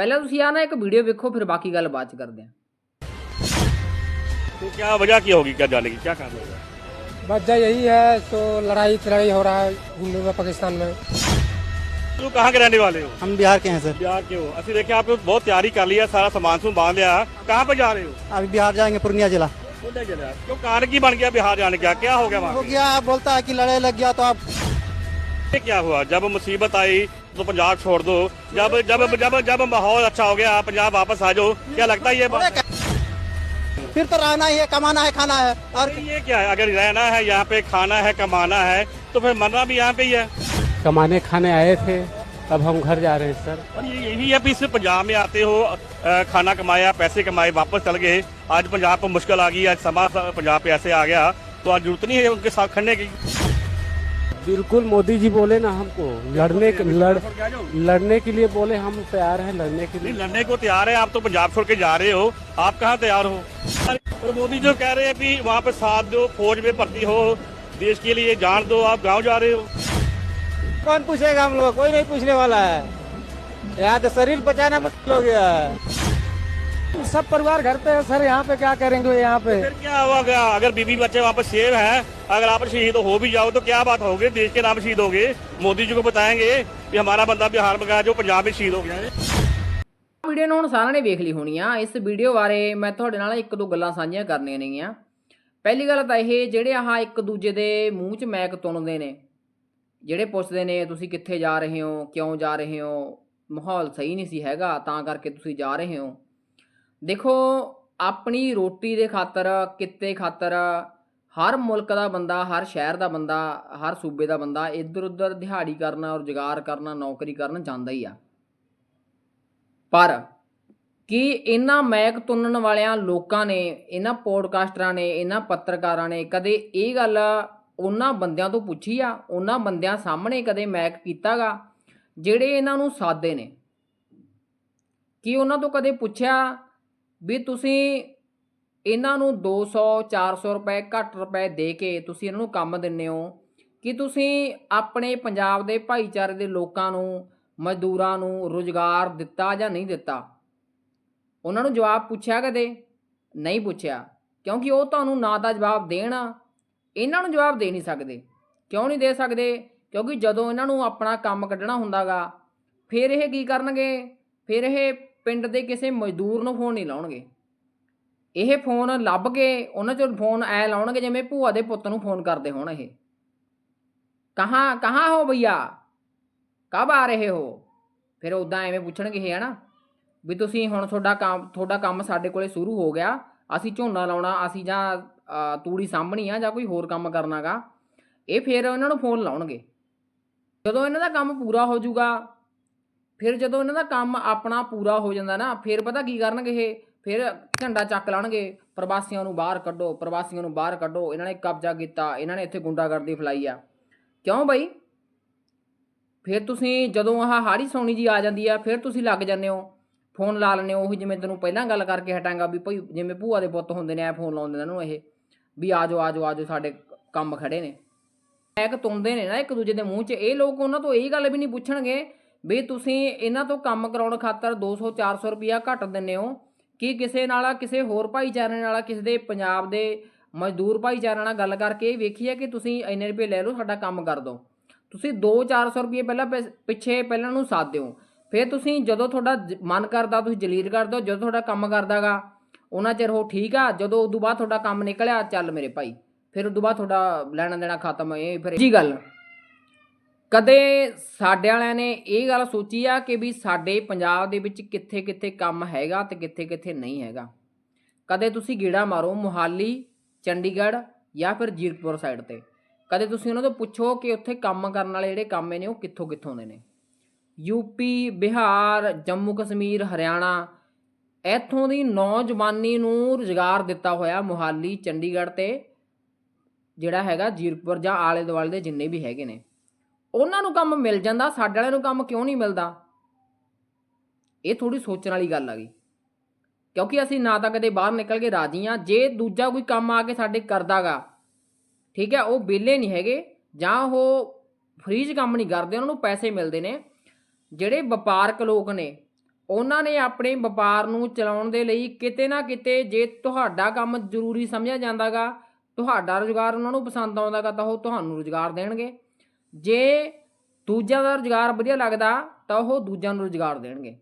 ਪਹਿਲਾਂ ਤੁਸੀਂ ਆ ਨਾ ਇੱਕ ਵੀਡੀਓ ਵੇਖੋ ਫਿਰ ਬਾਕੀ ਗੱਲ ਬਾਅਦ ਚ ਕਰਦੇ ਹਾਂ तो क्या वजह क्या होगी क्या जाने की क्या कारण होगा वजह यही है तो लड़ाई तड़ाई हो रहा है हिंदू में पाकिस्तान में तो कहाँ के रहने वाले हो हम बिहार के हैं सर बिहार के हो असली देखिए आपने बहुत तैयारी कर लिया सारा सामान सुन बांध लिया कहाँ पे जा रहे हो अभी बिहार जाएंगे पूर्णिया जिला बोले चले आप। क्यों कारण की बन गया बिहार जाने का क्या हो गया हो वहाँ गया बोलता है कि लड़ाई लग गया तो आप पे? क्या हुआ जब मुसीबत आई तो पंजाब छोड़ दो। जब जब जब जब माहौल अच्छा हो गया पंजाब वापस आ जाओ। क्या लगता है ये बात? फिर तो रहना ही है कमाना है खाना है। और ये क्या है? अगर रहना है यहाँ पे खाना है कमाना है तो फिर मरना भी यहाँ पे ही है। कमाने खाने आए थे तब हम घर जा रहे हैं सर। और ये यही है भी सिर्फ़ पंजाब में आते हो खाना कमाया पैसे कमाए वापस चल गए। आज पंजाब पर मुश्किल आ गई आज समा पंजाब पे ऐसे आ गया तो आज ज़रूरत नहीं है उनके साथ खड़ने की। बिल्कुल मोदी जी बोले ना हमको लड़ने के लड़ लड़ने के लिए बोले हम तैयार हैं लड़ने के लिए। लड़ने को तैयार है आप तो पंजाब छोड़ के जा रहे हो आप कहाँ तैयार हो? और मोदी जो कह रहे हैं भी वहाँ पे साथ दो फौज में भर्ती हो देश के लिए जान दो आप गाँव जा रहे हो। कौन पूछेगा हम लोग कोई नहीं पूछने वाला है। यहाँ तो शरीर बचाना मुश्किल हो गया है। सब परिवार घर पे है सर यहाँ पे क्या करेंगे यहाँ पे फिर क्या होगा अगर बीबी बच्चे वहाँ पर सेव हैं अगर आप शहीद हो भी जाओ तो क्या बात होगी देश के नाम शहीद होगे मोदी जी को बताएंगे कि हमारा बंदा बिहार में गया जो पंजाब में शहीद हो गया है ਵੀਡੀਓ ਨੂੰ ਹੁਣ ਸਾਰਿਆਂ ਨੇ ਵੇਖ ਲਈ ਹੋਣੀ ਆ ਇਸ ਵੀਡੀਓ ਬਾਰੇ ਮੈਂ ਤੁਹਾਡੇ ਨਾਲ ਇੱਕ ਦੋ ਗੱਲਾਂ ਸਾਂਝੀਆਂ ਕਰਨੀਆਂ ਨੇਗੀਆਂ ਪਹਿਲੀ ਗੱਲ ਤਾਂ ਇਹ ਜਿਹੜੇ ਆਹ ਇੱਕ ਦੂਜੇ ਦੇ ਮੂੰਹ 'ਚ ਮੈਕ ਤੁੰਨਦੇ ਨੇ ਜਿਹੜੇ ਪੁੱਛਦੇ ਨੇ ਤੁਸੀਂ ਕਿੱਥੇ ਜਾ ਰਹੇ ਹੋ ਕਿਉਂ ਜਾ ਰਹੇ ਹੋ ਮਾਹੌਲ ਸਹੀ ਨਹੀਂ ਸੀ ਹੈਗਾ ਤਾਂ ਕਰਕੇ ਤੁਸੀਂ ਜਾ ਰਹੇ ਹੋ ਦੇਖੋ, ਆਪਣੀ ਰੋਟੀ ਦੇ ਖਾਤਰ, ਕਿੱਤੇ ਖਾਤਰ, ਹਰ ਮੁਲਕ ਦਾ ਬੰਦਾ, ਹਰ ਸ਼ਹਿਰ ਦਾ ਬੰਦਾ, ਹਰ ਸੂਬੇ ਦਾ ਬੰਦਾ ਇੱਧਰ ਉੱਧਰ ਦਿਹਾੜੀ ਕਰਨਾ ਰੁਜ਼ਗਾਰ ਕਰਨਾ, ਨੌਕਰੀ ਕਰਨ ਜਾਂਦਾ ਹੀ ਆ। ਪਰ ਕੀ ਇਹਨਾਂ ਮੈਕ ਤੁੰਨਣ ਵਾਲਿਆਂ ਲੋਕਾਂ ਨੇ ਇਹਨਾਂ ਪੋਡਕਾਸਟਰਾਂ ਨੇ ਇਹਨਾਂ ਪੱਤਰਕਾਰਾਂ ਨੇ ਕਦੇ ਇਹ ਗੱਲ ਉਹਨਾਂ ਬੰਦਿਆਂ ਤੋਂ ਪੁੱਛੀ ਆ? ਉਹਨਾਂ ਬੰਦਿਆਂ ਸਾਹਮਣੇ ਕਦੇ ਮੈਕ ਕੀਤਾਗਾ ਜਿਹੜੇ ਇਹਨਾਂ ਨੂੰ ਸਾਦੇ ਨੇ? ਕੀ ਉਹਨਾਂ ਤੋਂ ਕਦੇ ਪੁੱਛਿਆ ਵੀ ਤੁਸੀਂ ਇਹਨਾਂ ਨੂੰ 200 400 ਰੁਪਏ, ਘੱਟ ਰੁਪਏ ਦੇ ਕੇ ਤੁਸੀਂ ਇਹਨਾਂ ਨੂੰ ਕੰਮ ਦਿੰਨੇ ਹੋ, ਕਿ ਤੁਸੀਂ ਆਪਣੇ ਪੰਜਾਬ ਦੇ ਭਾਈਚਾਰੇ ਦੇ ਲੋਕਾਂ ਨੂੰ, ਮਜ਼ਦੂਰਾਂ ਨੂੰ ਰੁਜ਼ਗਾਰ ਦਿੱਤਾ ਜਾਂ ਨਹੀਂ ਦਿੱਤਾ? ਉਹਨਾਂ ਨੂੰ ਜਵਾਬ ਪੁੱਛਿਆ ਕਦੇ? ਨਹੀਂ ਪੁੱਛਿਆ। ਕਿਉਂਕਿ ਉਹ ਤੁਹਾਨੂੰ ਨਾ ਤਾਂ ਜਵਾਬ ਦੇਣ, ਇਹਨਾਂ ਨੂੰ ਜਵਾਬ ਦੇ ਨਹੀਂ ਸਕਦੇ। ਕਿਉਂ ਨਹੀਂ ਦੇ ਸਕਦੇ? ਕਿਉਂਕਿ ਜਦੋਂ ਇਹਨਾਂ ਨੂੰ ਆਪਣਾ ਕੰਮ ਕੱਢਣਾ ਹੁੰਦਾਗਾ, ਫਿਰ ਇਹ ਕੀ ਕਰਨਗੇ? ਫਿਰ ਇਹ ਪਿੰਡ ਦੇ ਕਿਸੇ ਮਜ਼ਦੂਰ ਨੂੰ ਫੋਨ ਨਹੀਂ ਲਾਉਣਗੇ। ਇਹ ਫੋਨ ਲੱਭ ਕੇ ਉਹਨਾਂ ਚੋਂ ਫੋਨ ਐ ਲਾਉਣਗੇ ਜਿਵੇਂ ਭੂਆ ਦੇ ਪੁੱਤ ਨੂੰ ਫੋਨ ਕਰਦੇ ਹੋਣ ਇਹ। ਕਹਾਂ ਕਹਾਂ ਹੋ ਭਈਆ ਕਬ ਆ ਰਹੇ ਹੋ? ਫਿਰ ਉਦਾਂ ਐਵੇਂ ਪੁੱਛਣਗੇ ਇਹ, ਹਨਾ? ਵੀ ਤੁਸੀਂ ਹੁਣ ਤੁਹਾਡਾ ਕੰਮ ਤੁਹਾਡਾ ਕੰਮ ਸਾਡੇ ਕੋਲੇ ਸ਼ੁਰੂ ਹੋ ਗਿਆ। ਅਸੀਂ ਝੋਨਾ ਲਾਉਣਾ, ਅਸੀਂ ਜਾਂ ਤੂੜੀ ਸਾਂਭਣੀ ਆ ਜਾਂ ਕੋਈ ਹੋਰ ਕੰਮ ਕਰਨਾਗਾ ਇਹ ਫਿਰ ਉਹਨਾਂ ਨੂੰ ਫੋਨ ਲਾਉਣਗੇ। ਜਦੋਂ ਇਹਨਾਂ ਦਾ ਕੰਮ ਪੂਰਾ ਹੋ ਜਾਊਗਾ ਫਿਰ ਜਦੋਂ ਇਹਨਾਂ ਦਾ ਕੰਮ ਆਪਣਾ ਪੂਰਾ ਹੋ ਜਾਂਦਾ ਨਾ, ਫਿਰ ਪਤਾ ਕੀ ਕਰਨਗੇ ਇਹ? ਫਿਰ ਝੰਡਾ ਚੱਕ ਲਾਣਗੇ। ਪ੍ਰਵਾਸੀਆਂ ਨੂੰ ਬਾਹਰ ਕੱਢੋ, ਪ੍ਰਵਾਸੀਆਂ ਨੂੰ ਬਾਹਰ ਕੱਢੋ। ਇਹਨਾਂ ਨੇ ਕਬਜ਼ਾ ਕੀਤਾ, ਇਹਨਾਂ ਨੇ ਇੱਥੇ ਗੁੰਡਾਗਰਦੀ ਫੈਲਾਈ ਆ। ਕਿਉਂ ਬਈ? ਫਿਰ ਤੁਸੀਂ ਜਦੋਂ ਆਹ ਹਾੜੀ ਸੌਣੀ ਜੀ ਆ ਜਾਂਦੀ ਆ, ਫਿਰ ਤੁਸੀਂ ਲੱਗ ਜਾਂਦੇ ਹੋ। ਫੋਨ ਲਾ ਲੈਂਦੇ ਹੋ, ਉਹੀ ਜਿਵੇਂ ਤੈਨੂੰ ਪਹਿਲਾਂ ਗੱਲ ਕਰਕੇ ਹਟਾਂਗਾ ਵੀ ਭਈ ਜਿਵੇਂ ਭੂਆ ਦੇ ਪੁੱਤ ਹੁੰਦੇ ਨੇ, ਐ ਫੋਨ ਲਾਉਂਦੇ ਨੇ ਇਹਨਾਂ ਨੂੰ ਇਹ, ਵੀ ਆ ਜਾਓ ਆ ਜਾਓ ਆ ਜਾਓ ਸਾਡੇ ਕੰਮ ਖੜੇ ਨੇ। ਐਕ ਤੁੰਦੇ ਨੇ ਨਾ ਇੱਕ ਦੂਜੇ ਦੇ ਮੂੰਹ 'ਚ। ਇਹ ਲੋਕ ਉਹਨਾਂ ਤੋਂ ਇਹ ਗੱਲ ਵੀ ਨਹੀਂ ਪੁੱਛਣਗੇ ਵੀ ਤੁਸੀਂ ਇਹਨਾਂ ਤੋਂ ਕੰਮ ਕਰਾਉਣ ਖਾਤਰ 200 400 ਰੁਪਿਆ ਘੱਟ ਦਿੰਨੇ ਹੋ। ਕਿ ਕਿਸੇ ਨਾਲ, ਕਿਸੇ ਹੋਰ ਭਾਈਚਾਰੇ ਨਾਲ, ਕਿਸੇ ਦੇ ਪੰਜਾਬ ਦੇ ਮਜ਼ਦੂਰ ਭਾਈਚਾਰੇ ਨਾਲ ਗੱਲ ਕਰਕੇ ਇਹ ਵੇਖੀਏ ਕਿ ਤੁਸੀਂ ਇੰਨੇ ਰੁਪਏ ਲੈ ਲਓ, ਸਾਡਾ ਕੰਮ ਕਰ ਦਿਓ। ਤੁਸੀਂ 2-400 ਰੁਪਏ ਪਹਿਲਾਂ ਪਿ- ਪਿੱਛੇ ਪਹਿਲਾਂ ਨੂੰ ਸਾਥ ਦਿਓ। ਫਿਰ ਤੁਸੀਂ ਜਦੋਂ ਤੁਹਾਡਾ ਜ- ਮਨ ਕਰਦਾ, ਤੁਸੀਂ ਜਲੀਲ ਕਰ ਦਿਓ, ਜਦੋਂ ਤੁਹਾਡਾ ਕੰਮ ਕਰਦਾਗਾ, ਉਹਨਾਂ ਚਿਰ ਉਹ ਠੀਕ ਆ, ਜਦੋਂ ਉਦੋਂ ਬਾਅਦ ਤੁਹਾਡਾ ਕੰਮ ਨਿਕਲਿਆ, ਚੱਲ ਮੇਰੇ ਭਾਈ। ਫਿਰ ਉਦੋਂ ਬਾਅਦ ਤੁਹਾਡਾ ਲੈਣਾ ਦੇਣਾ ਖਤਮ ਹੋਏ, ਫਿਰ ਜੀ ਗੱਲ। ਕਦੇ ਸਾਡੇ ਵਾਲਿਆਂ ਨੇ ਇਹ ਗੱਲ ਸੋਚੀ ਆ ਕਿ ਵੀ ਸਾਡੇ ਪੰਜਾਬ ਦੇ ਵਿੱਚ ਕਿੱਥੇ ਕਿੱਥੇ ਕੰਮ ਹੈਗਾ ਤੇ ਕਿੱਥੇ ਕਿੱਥੇ ਨਹੀਂ ਹੈਗਾ। ਕਦੇ ਤੁਸੀਂ ਗੇੜਾ ਮਾਰੋ ਮੁਹਾਲੀ, ਚੰਡੀਗੜ੍ਹ ਜਾਂ ਫਿਰ ਜੀਰਕਪੁਰ ਸਾਈਡ ਤੇ। ਕਦੇ ਤੁਸੀਂ ਉਹਨਾਂ ਤੋਂ ਪੁੱਛੋ ਕਿ ਉੱਥੇ ਕੰਮ ਕਰਨ ਵਾਲੇ ਜਿਹੜੇ ਕੰਮ ਨੇ ਉਹ ਕਿੱਥੋਂ ਕਿੱਥੋਂ ਦੇ ਨੇ। ਯੂਪੀ ਬਿਹਾਰ, ਜੰਮੂ ਕਸ਼ਮੀਰ, ਹਰਿਆਣਾ, ਇੱਥੋਂ ਦੀ ਨੌਜਵਾਨੀ ਨੂੰ ਰੁਜ਼ਗਾਰ ਦਿੱਤਾ ਹੋਇਆ ਮੁਹਾਲੀ, ਚੰਡੀਗੜ੍ਹ ਤੇ ਜਿਹੜਾ ਹੈਗਾ ਜੀਰਕਪੁਰ ਜਾਂ ਆਲੇ ਦੁਆਲੇ ਦੇ ਜਿੰਨੇ ਵੀ ਹੈਗੇ ਨੇ। ਉਹਨਾਂ ਨੂੰ ਕੰਮ ਮਿਲ ਜਾਂਦਾ, ਸਾਡੇ ਵਾਲਿਆਂ ਨੂੰ ਕੰਮ ਕਿਉਂ ਨਹੀਂ ਮਿਲਦਾ? ਇਹ ਥੋੜੀ ਸੋਚਣ ਵਾਲੀ ਗੱਲ ਆ ਗਈ। ਕਿਉਂਕਿ ਅਸੀਂ ਨਾ ਤਾਂ ਕਦੇ ਬਾਹਰ ਨਿਕਲ ਕੇ ਰਾਜੀ ਆ ਜੇ ਦੂਜਾ ਕੋਈ ਕੰਮ ਆ ਕੇ ਸਾਡੇ ਕਰਦਾਗਾ, ਠੀਕ ਹੈ, ਉਹ ਬੇਲੇ ਨਹੀਂ ਹੈਗੇ ਜਾਂ ਉਹ ਫ੍ਰੀਜ ਕੰਮ ਨਹੀਂ ਕਰਦੇ, ਉਹਨਾਂ ਨੂੰ ਪੈਸੇ ਮਿਲਦੇ ਨੇ। ਜਿਹੜੇ ਵਪਾਰਕ ਲੋਕ ਨੇ, ਉਹਨਾਂ ਨੇ ਆਪਣੇ ਵਪਾਰ ਨੂੰ ਚਲਾਉਣ ਦੇ ਲਈ ਕਿਤੇ ਨਾ ਕਿਤੇ ਜੇ ਤੁਹਾਡਾ ਕੰਮ ਜ਼ਰੂਰੀ ਸਮਝਿਆ ਜਾਂਦਾਗਾ, ਤੁਹਾਡਾ ਰੁਜ਼ਗਾਰ ਉਹਨਾਂ ਨੂੰ ਪਸੰਦ ਆਉਂਦਾਗਾ, ਤਾਂ ਉਹ ਤੁਹਾਨੂੰ ਰੁਜ਼ਗਾਰ ਦੇਣਗੇ। ਜੇ ਦੂਜਿਆਂ ਦਾ ਰੁਜ਼ਗਾਰ ਵਧੀਆ ਲੱਗਦਾ ਤਾਂ ਉਹ ਦੂਜਿਆਂ ਨੂੰ ਰੁਜ਼ਗਾਰ ਦੇਣਗੇ।